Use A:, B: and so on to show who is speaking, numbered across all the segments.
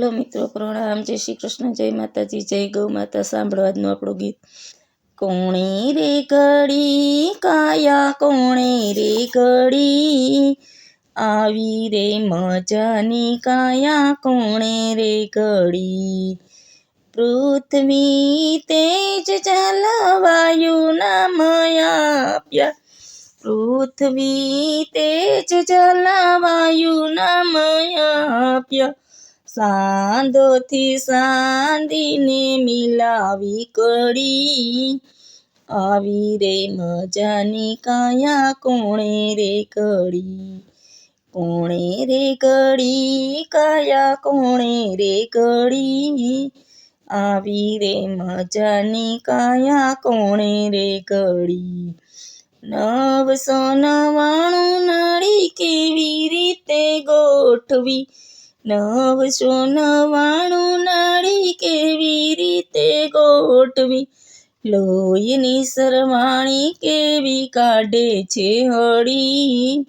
A: Hello મિત્રો, પ્રણામ. જય શ્રી કૃષ્ણ, જય માતાજી, જય ગૌ માતા. સાંભળવાનું આપણું ગીત. કોણે રે ઘડી કાયા? કોણે રે ઘડી આવી રે મજાની કાયા? કોણે રે ઘડી પૃથ્વી તેજ જલવાયુના મયા આપ્યા. પૃથ્વી તેજ જલવાયુ નામયા સાંધોથી સાંધીને મિલાવી કડી. આવી રે મજાની કાયા, કોણે રે કડી? કોણે રે કડી? કાયા, કોણે રે કડી? આવી રે મજાની કાયા, કોણે રે કડી? નવસો નવાણું નળી કેવી રીતે ગોઠવી? નવસો નવાણું નાળી કેવી રીતે ગોઠવી? લોહીની સરવાણી કેવી કાઢે છે હળી?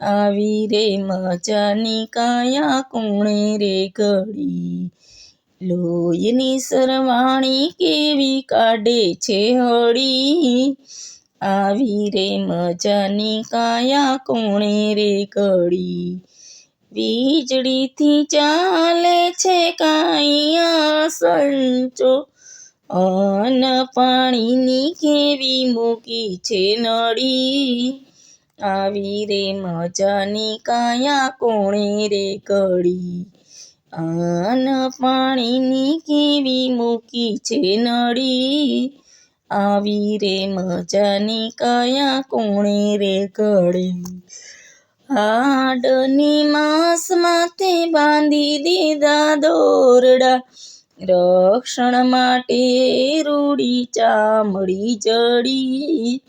A: આવી રે મજાની કાયા કોણે રે ઘડી? લોહીની સરવાણી કેવી કાઢે છે હળી? આવી રે મજાની કાયા કોણે રે ઘડી? વીજળીથી ચાલે છે કાંઈયા સંચો અન પાણીની કેવી મૂકી છે નળી. આવી રે મજાની કાયા કોણે રે કડી અન પાણીની કેવી મૂકી છે નળી. આવી રે મજાની કાયા કોણે રે ઘડી હાડની માંસ માથે બાંધી દીધા દોરડા. રક્ષણ માટે રૂડી ચામડી જડી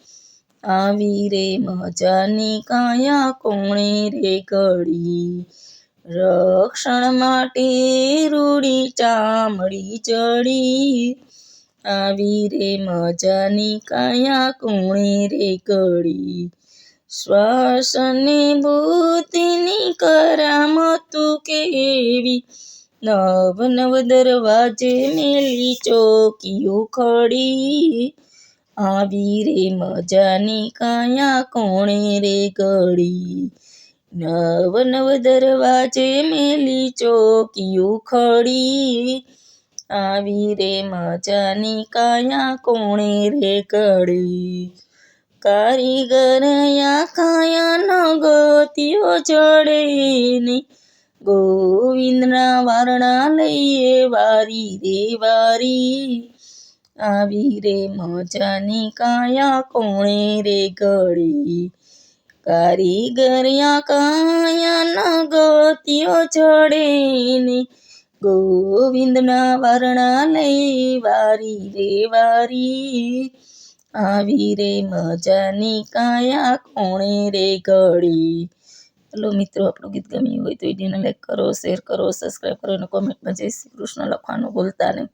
A: આવી રે મજાની કાયા કોણે રે ઘડી. રક્ષણ માટે રૂડી ચામડી ચડી. આવી રે મજાની કાયા કોણે રે ઘડી. શ્વાસને ભૂતિની કરામતું કેવી? નવ નવ દરવાજે મેલી ચોકીઓ ખડી. આવી રે મજાની કાયા કોણે રે ઘડી? નવ નવ દરવાજે મેલી ચોકીઓ ખડી. આવી રે મજાની કાયા કોણે રે ઘડી? કારીગર ખાયા ન ગોતીઓ જડે ને ગોવિંદના વારણા લઈએ વારી રે વારી. આવી રે મજાની કાયા કોણે રે ઘડી. કારીગર કાયા ન ગોતીઓ જડે ને ગોવિંદના વારણા લઈ વારી રે વારી. આવી રે મજાની કાયા કોણે રે ઘડી? હેલો મિત્રો, આપણું ગીત ગમ્યું હોય તો વિડીયોને લાઈક કરો શેર કરો સબસ્ક્રાઈબ કરો અને કોમેન્ટમાં જય શ્રી કૃષ્ણ લખવાનું ભૂલતા નહીં.